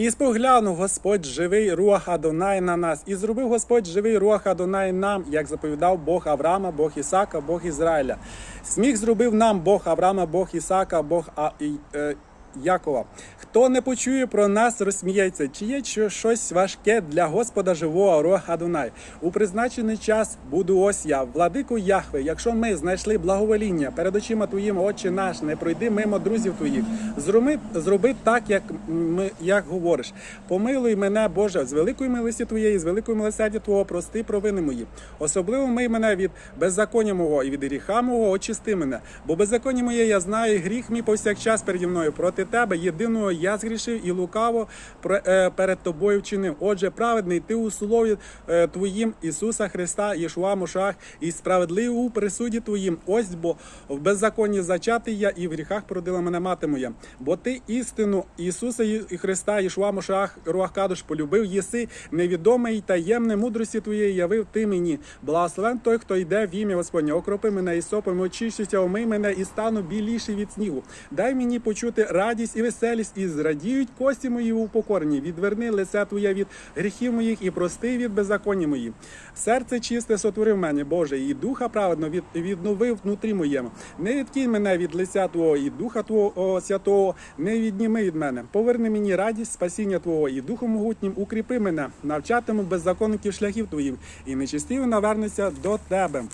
І споглянув Господь живий руах Адонай на нас, і зробив Господь живий руах Адонай нам, як заповідав Бог Авраама, Бог Ісака, Бог Ізраїля. Сміх зробив нам Бог Авраама, Бог Ісака, Бог а, е, Якова. Хто не почує про нас, розсміється, чи є щось важке для Господа живого Руах Адонай. У призначений час буду ось я, владику Яхве. Якщо ми знайшли благовоління перед очима твоїми, Отче наш, не пройди мимо друзів твоїх. Зроби, зроби так, як ми як говориш. Помилуй мене, Боже, з великої милості твоєї, з великої милосердя Твого, прости провини мої. Особливо мий мене від беззаконня мого і від гріха мого, очисти мене. Бо беззаконня моє я знаю, гріх мій повсякчас переді мною. Проти тебе єдиного я згрішив і лукаво е, перед тобою вчинив. Отже, праведний ти у слові е, твоїм Ісуса Христа, Єшуа Мошах, і справедливий у присуді твоїм. Ось бо в беззаконні зачатий я, і в гріхах породила мене мати моя. Бо ти істину Ісуса Христа, Єшуа Мошах, Руах Кадош полюбив, єси невідоме й таємне мудрості твоєї явив ти мені. Благословен той, хто йде в ім'я Господнє. Окропи мене і сопом, очищуся, омий мене і стану біліший від снігу. Дай мені почути радість і веселість, і зрадіють кості мої у покорні. Відверни лице Твоє від гріхів моїх і прости від беззаконня мої. Серце чисте сотворив мене, Боже, і духа праведно від, відновив внутрі моєму. Не відкинь мене від лиця Твого і духа Твого святого, не відніми від мене. Поверни мені радість спасіння Твого і духом могутнім укріпи мене, навчатиму беззаконників шляхів Твоїх, і нечистиві навернуться до Тебе.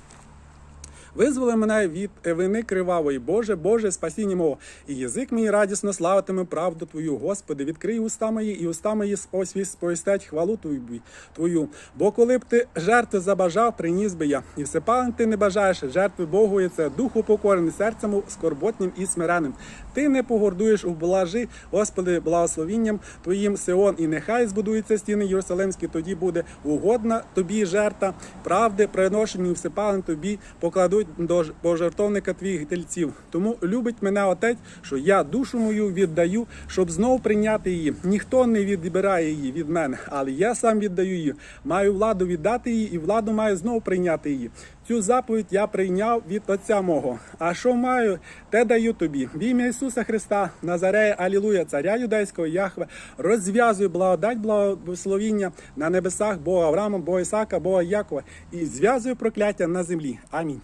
Визволи мене від вини кривавої, Боже, Боже, спасіння мого, і язик мій радісно славитиме правду Твою, Господи, відкрий уста мої, і уста мої сповістять хвалу Твою. Бо коли б ти жертви забажав, приніс би я. І всепален ти не бажаєш жертви Богу, і це духу покорений, серцем скорботнім і смиренним. Ти не погордуєш у блажи, Господи, благословінням Твоїм Сеон, і нехай збудуються стіни Єрусалимські, тоді буде угодна тобі жертва, правди, приношені всепален тобі покладуть до пожертовника твоїх тельців. Тому любить мене отець, що я душу мою віддаю, щоб знов прийняти її. Ніхто не відбирає її від мене, але я сам віддаю її. Маю владу віддати її, і владу маю знов прийняти її. Цю заповідь я прийняв від Отця мого. А що маю, те даю тобі. В ім'я Ісуса Христа, Назарея, Алілуя, царя юдейського Яхве, розв'язую благодать, благословіння на небесах Бога Авраама, Бога Ісака, Бога Якова і зв'язую прокляття на землі. Амінь.